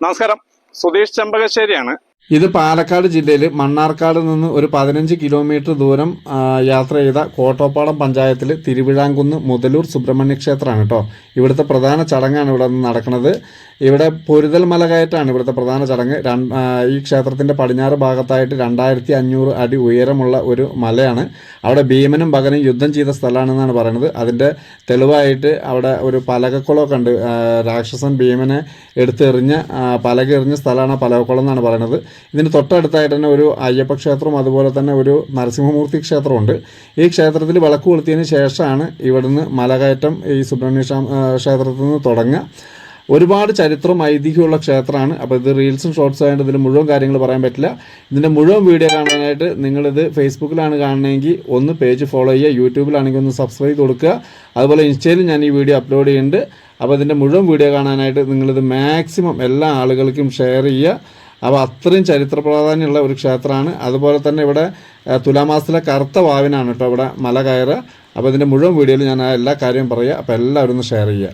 നമസ്കാരം. സുധീഷ് ചെമ്പകശ്ശേരിയാണ്. ഇത് പാലക്കാട് ജില്ലയിൽ മണ്ണാർക്കാട് നിന്ന് ഒരു പതിനഞ്ച് കിലോമീറ്റർ ദൂരം യാത്ര ചെയ്ത കോട്ടോപ്പാടം പഞ്ചായത്തിൽ തിരുവിഴാംകുന്ന് മുതലൂർ സുബ്രഹ്മണ്യ ക്ഷേത്രമാണ് കേട്ടോ ഇവിടുത്തെ പ്രധാന ചടങ്ങാണ് ഇവിടെ നിന്ന് നടക്കുന്നത്. ഇവിടെ പൊരുതൽ മലകയറ്റാണ് ഇവിടുത്തെ പ്രധാന ചടങ്ങ്. ഈ ക്ഷേത്രത്തിന്റെ പടിഞ്ഞാറ് ഭാഗത്തായിട്ട് രണ്ടായിരത്തി അഞ്ഞൂറ് അടി ഉയരമുള്ള ഒരു മലയാണ്. അവിടെ ഭീമനും ഭഗനും യുദ്ധം ചെയ്ത സ്ഥലമാണെന്നാണ് പറയുന്നത്. അതിന്റെ തെളിവായിട്ട് അവിടെ ഒരു പലകക്കുളമൊക്കെ ഉണ്ട് രാക്ഷസൻ ഭീമനെ എടുത്തെറിഞ്ഞ പലക എറിഞ്ഞ സ്ഥലമാണ് പലകക്കുളം എന്നാണ് പറയുന്നത്. ഇതിന് തൊട്ടടുത്തായിട്ട് തന്നെ ഒരു അയ്യപ്പ ക്ഷേത്രവും അതുപോലെ തന്നെ ഒരു നരസിംഹമൂർത്തി ക്ഷേത്രമുണ്ട്. ഈ ക്ഷേത്രത്തിൽ വിളക്ക് കൊളുത്തിയതിന് ശേഷമാണ് ഇവിടുന്ന് മലകയറ്റം ഈ സുബ്രഹ്മണ്യ ക്ഷേത്രത്തിൽ നിന്ന് തുടങ്ങുക. ഒരുപാട് ചരിത്രം ഐതിഹ്യമുള്ള ക്ഷേത്രമാണ്. അപ്പോൾ ഇത് റീൽസും ഷോർട്സും ആയതുകൊണ്ട് ഇതിൽ മുഴുവൻ കാര്യങ്ങൾ പറയാൻ പറ്റില്ല. ഇതിന്റെ മുഴുവൻ വീഡിയോ കാണാനായിട്ട് നിങ്ങളിത് ഫേസ്ബുക്കിലാണ് കാണണമെങ്കിൽ ഒന്ന് പേജ് ഫോളോ ചെയ്യുക യൂട്യൂബിലാണെങ്കിൽ ഒന്ന് സബ്സ്ക്രൈബ് ചെയ്ത് കൊടുക്കുക. അതുപോലെ ഇൻസ്റ്റയിലും ഞാൻ ഈ വീഡിയോ അപ്ലോഡ് ചെയ്യുന്നുണ്ട്. അപ്പോൾ ഇതിന്റെ മുഴുവൻ വീഡിയോ കാണാനായിട്ട് നിങ്ങളിത് മാക്സിമം എല്ലാ ആളുകൾക്കും ഷെയർ ചെയ്യുക. അപ്പോൾ അത്രയും ചരിത്ര പ്രാധാന്യമുള്ള ഒരു ക്ഷേത്രമാണ്. അതുപോലെ തന്നെ ഇവിടെ തുലാമാസത്തിലെ കറുത്ത വാവിനാണ് കേട്ടോ ഇവിടെ മല കയറുക. അപ്പോൾ ഇതിന്റെ മുഴുവൻ വീഡിയോയിൽ ഞാൻ എല്ലാ കാര്യവും പറയുക. അപ്പോൾ എല്ലാവരും ഒന്ന് ഷെയർ ചെയ്യുക.